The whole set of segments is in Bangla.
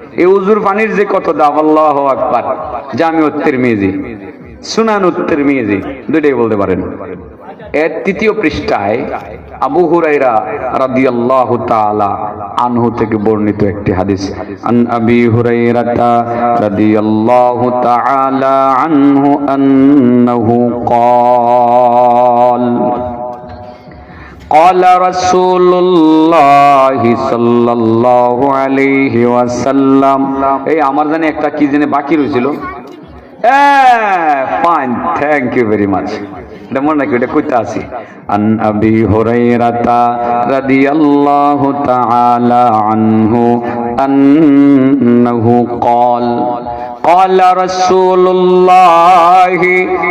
এই উজুর পানির যে কত দাম, আল্লাহ আকবার। জামি উত্তর মেজি সুনান উত্তর মেজি দুইটাই বলতে পারেন। এর তৃতীয় পৃষ্ঠায় আবু হুরাইরা রাদিয়াল্লাহু তাআলা আনহু থেকে বর্ণিত একটি হাদিস। আন আবি হুরাইরাতা রাদিয়াল্লাহু তাআলা আনহু আন্নাহু ক্বাল قال رسول الله صلى الله عليه وسلم এই আমার জানি একটা কি জানি বাকি রয়েছিল fine thank you very much এটা মনে রাখি এটা কইতে আছি আন আবি হুরাইরাতা রাদিয়াল্লাহু তাআলা আনহু আন্নাহু قال قال رسول الله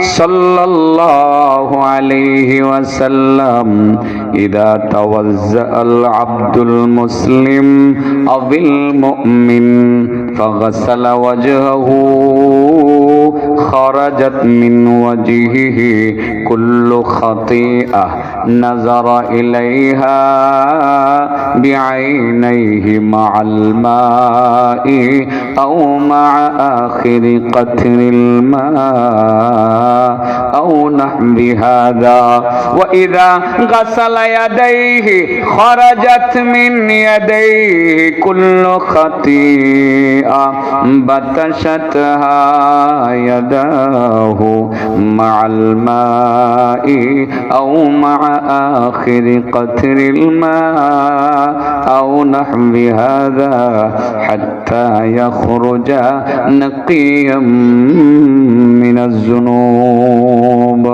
صلى الله عليه وسلم إذا توزأ العبد المسلم أو المؤمن فغسل وجهه خرجت من وجهه كل خطيئة نظر إليها بعينيه مع الماء أو مع آخر قطر الماء أو نحو هذا. وإذا غسل يديه خرجت من يديه كل خطيئة بتشتها يداه مع الماء أو مع آخر قطر الماء أو نحو هذا حتى يخرج نقيا من الذنوب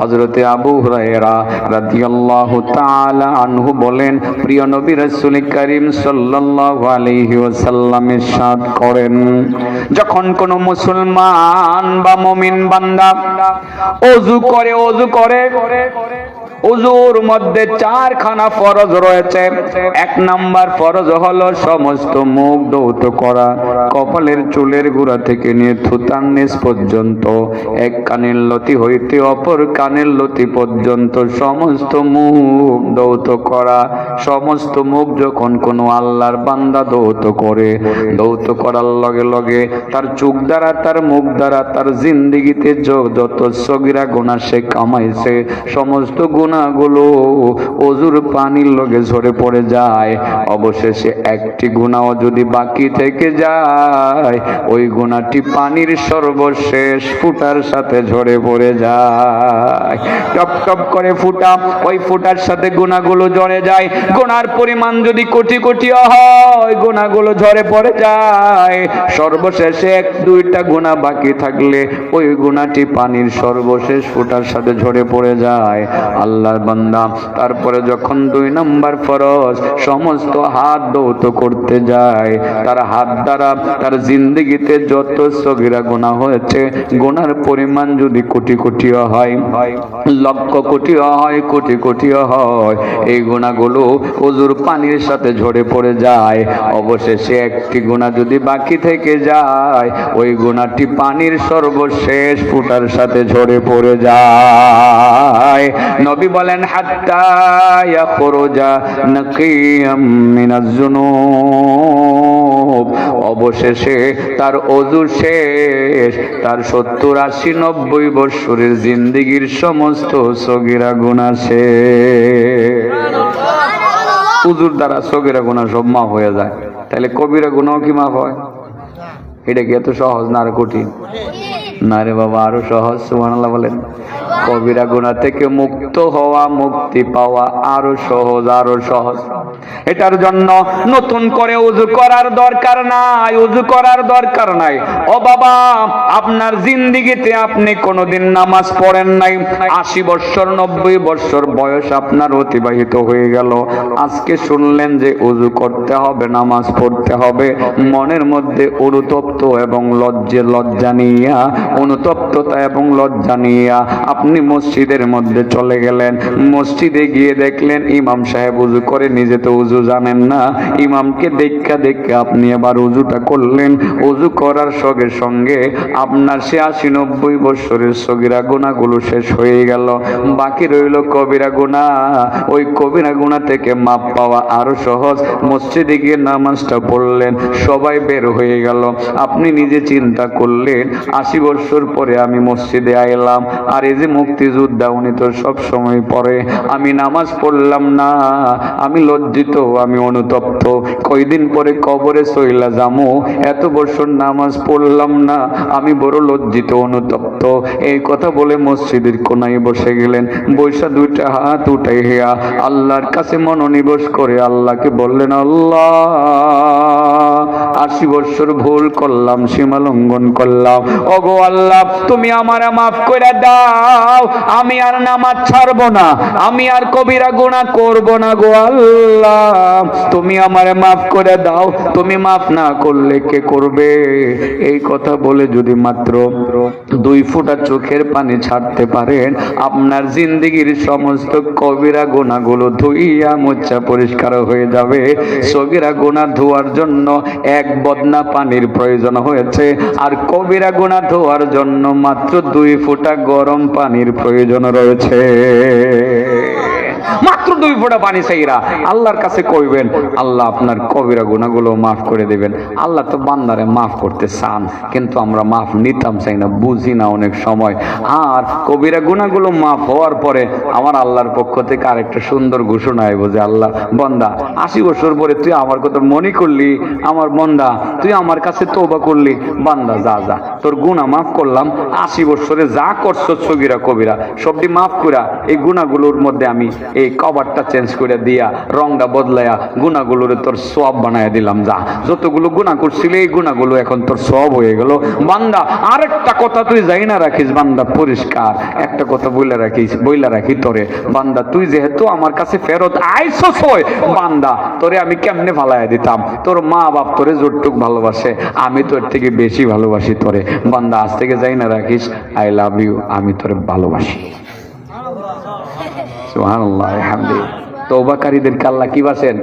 হযরত আবু হুরায়রা রাদিয়াল্লাহু তাআলা আনহু বলেন প্রিয় নবী রাসূল করিম সাল্লাল্লাহু আলাইহি ওয়াসাল্লাম ইরশাদ করেন যখন কোন মুসলমান বা মুমিন বান্দা ওযু করে ওযু করে উজুর মধ্যে চারখানা ফরজ রয়েছে। এক নাম্বার ফরজ হলো সমস্ত মুখ দৌত করা, কপালের চুলের গোড়া থেকে নিয়ে থুতার নিচ পর্যন্ত, এক কানের লতি হইতে অপর কানের লতি পর্যন্ত সমস্ত মুখ দৌত করা, সমস্ত মুখ যখন কোনো আল্লাহর বান্দা দৌত করে দৌত করার লগে লগে তার চোখ দ্বারা, তার মুখ দ্বারা, তার জিন্দিগিতে যত সগিরা গোনা সে কামাইছে, সমস্ত গুণাগুলো অজুর পানির লগে ঝরে পড়ে যায়। অবশেষে একটি গুণাও যদি বাকি থেকে যায়, ওই গুণাটি পানির সর্বশেষ ফুটার সাথে ঝরে পড়ে যায়। টপ টপ করে ফুটা, ওই ফুটার সাথে গুণাগুলো ঝরে যায়। গুণার পরিমাণ যদি কোটি কোটি হয়, গুণাগুলো ঝরে পড়ে যায়। সর্বশেষে এক, দুইটা গুণা বাকি থাকলে ওই গুণাটি পানির সর্বশেষ ফুটার সাথে ঝরে পড়ে যায়। আল্লাহর বান্দা। তারপরে যখন দুই নম্বর ফরজ সমস্ত হাত দৌত করতে যায়, তার হাত দ্বারা তার জিন্দগিতে যত সগিরা গুণা হয়েছে, গুনার পরিমাণ যদি কোটি কোটিও হয়, লক্ষ কোটিও হয়, কোটি কোটিও হয়, এই গুণাগুলো অজুর পানির সাথে ঝরে পড়ে যায়। অবশেষে একটি গুণা যদি বাকি থেকে যায়, ওই গুণাটি পানির সর্বশেষ ফুটার সাথে ঝরে পড়ে যায়। নবী বলেন অবশেষে তার অজু শেষ। তার সত্তর আশি নব্বই বৎসরের জিন্দিগির সমস্ত সগিরা গুণা শেষ। উজুর দ্বারা সগিরা গুণা সব মাফ হয়ে যায়। তাহলে কবিরা গুণাও কি মাফ হয়? এটা কি এত সহজ না আর কঠিন? না রে বাবা, আরও সহজ, সুবহানাল্লাহ বলেন। কবিরা গুণা থেকে মুক্ত হওয়া, মুক্তি পাওয়া আরও সহজ আরও সহজ। এটার জন্য নতুন করে উজু করার দরকার নাই উজু করার দরকার নাই। ও বাবা, আপনার জিন্দিগিতে আপনি কোনোদিন নামাজ পড়েন নাই, আশি বৎসর, নব্বই বৎসর বয়স আপনার অতিবাহিত হয়ে গেল। আজকে শুনলেন যে উজু করতে হবে, নামাজ পড়তে হবে, মনের মধ্যে অনুতপ্ত এবং লজ্জে লজ্জা নিয়া, অনুতপ্ততা এবং লজ্জা নিয়া আপনি মসজিদের মধ্যে চলে গেলেন, মসজিদে গিয়ে দেখলেন ইমাম সাহেব উজু করে নিজে তো উজু জানেন না। ইমামকে দেখা দেখা আপনি আবার উজুটা করলেন। উজু করার সঙ্গে সঙ্গে আপনার সে আশি নব্বই বছরের সগিরা গুণাগুলো শেষ হয়ে গেল। বাকি রইল কবিরা গুণা। ওই কবিরা গুণা থেকে মাপ পাওয়া আরও সহজ। মসজিদে গিয়ে নামাজটা পড়লেন, সবাই বের হয়ে গেল। আপনি নিজে চিন্তা করলেন, আশি বছর পরে আমি মসজিদে আইলাম। আর এই যে মুক্তিযোদ্ধা, উনি তো সব সময় পরে আমি নামাজ পড়লাম না, আমি লজ্জিত, আমি অনুতপ্ত। কয়দিন পরে কবরে সইলা যামু, এত বছর নামাজ পড়লাম না, আমি বড় লজ্জিত, অনুতপ্ত। এই কথা বলে মসজিদের কোনায় বসে গেলেন। বৈশা দুইটা হাত উঠাই হেয়া আল্লাহর কাছে মনোনিবেশ করে আল্লাহকে বললেন, আল্লাহ, আশি বছর ভুল করলাম সীমা লঙ্ঘন করলাম। ওগো আল্লাহ, তুমি আমারে মাফ করে দাও। আমি আর নামাজ ছাড়বো না, আমি আর কবিরা গুণা করব না গো আল্লাহ। তুমি আমারে মাফ করে দাও, তুমি মাফ না করলে কে করবে? এই কথা বলে যদি মাত্র দুই ফোঁটা চোখের পানি ছাড়তে পারেন, আপনার জিন্দগির সমস্ত কবিরা গুণাগুলো ধুইয়া মোচ্ছা পরিষ্কার হয়ে যাবে। সগিরা গুণা ধোয়ার জন্য এক বদনা পানির প্রয়োজন হয়েছে, আর কবিরা গুণা ধোয়ার জন্য মাত্র দুই ফোঁটা গরম পানির প্রয়োজন রয়েছে। মাত্র দুই ফোঁটা পানি চাইরা আল্লাহর কাছে কইবেন, আল্লাহ, আপনার কবিরা গুণাগুলো মাফ করে দেবেন। আল্লাহ তো বান্দারে মাফ করতে চান, কিন্তু আমরা মাফ নিতাম চাই না, বুঝি না অনেক সময়। আর কবিরা গুণাগুলো মাফ হওয়ার পরে আমার আল্লাহর পক্ষ থেকে আরেকটা সুন্দর ঘোষণা আইব যে, আল্লাহ, বন্দা, আশি বছর পরে তুই আমার কথা মনে করলি, আমার বন্দা, তুই আমার কাছে তোবা করলি। বান্দা, যা যা, তোর গুণা মাফ করলাম, আশি বছরে যা করছ সগিরা কবিরা, সবটি মাফ করা এই গুণাগুলোর মধ্যে আমি এই কভারটা চেঞ্জ করে দিয়া, রংটা বদলায়া গুণাগুলোরে তোর সব বানায় দিলাম যা। যতগুলো গুণা করছিলি, এই গুণাগুলো এখন তোর সব হয়ে গেল। বান্দা, আরেকটা কথা তুই যাই না রাখিস, বান্দা, পরিষ্কার। একটা কথা বইলা রাখিস, বইলা রাখি তোরে। বান্দা, তুই যেহেতু আমার কাছে ফেরত আইসস হয় বান্দা, তোরে আমি কেমনে ফালাইয়া দিতাম? তোর মা বাপ তোরে জোরটুক ভালোবাসে, আমি তোর থেকে বেশি ভালোবাসি তোরে। বান্দা, আজ থেকে যাই না রাখিস আই লাভ ইউ আমি তোরে ভালোবাসি। সুবহানাল্লাহ, আলহামদুলিল্লাহ। তওবাকারীদেরকে আল্লাহ কি বাসেন?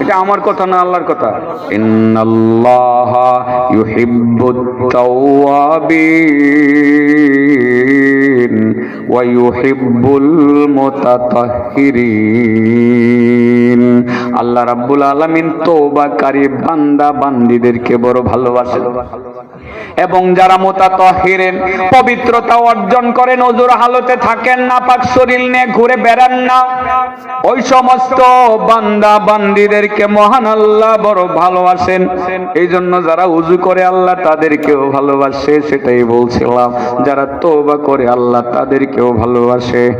এটা আমার কথা না আল্লাহর কথা? ইন্নাল্লাহ ইউহিব্বুত তাওয়াবিন ওয়া ইউহিব্বুল মুতাতাহহিরিন আল্লাহ রাব্বুল আলামিন তওবাকারী বান্দা বান্দীদেরকে বড় ভালোবাসেন। এবং যারা মোতাতহিরেন, পবিত্রতা অর্জন করে নজর হালতে থাকেন না, পাক শরীর নিয়ে ঘুরে বেড়ান না। ওই সমস্ত বান্দা বান্দিদেরকে মহান আল্লাহ বড় ভালোবাসেন। এই জন্য যারা উজু করে আল্লাহ তাদেরকেও ভালোবাসে, সেটাই বলছিলাম। যারা তোবা করে আল্লাহ তাদেরকেও ভালোবাসে।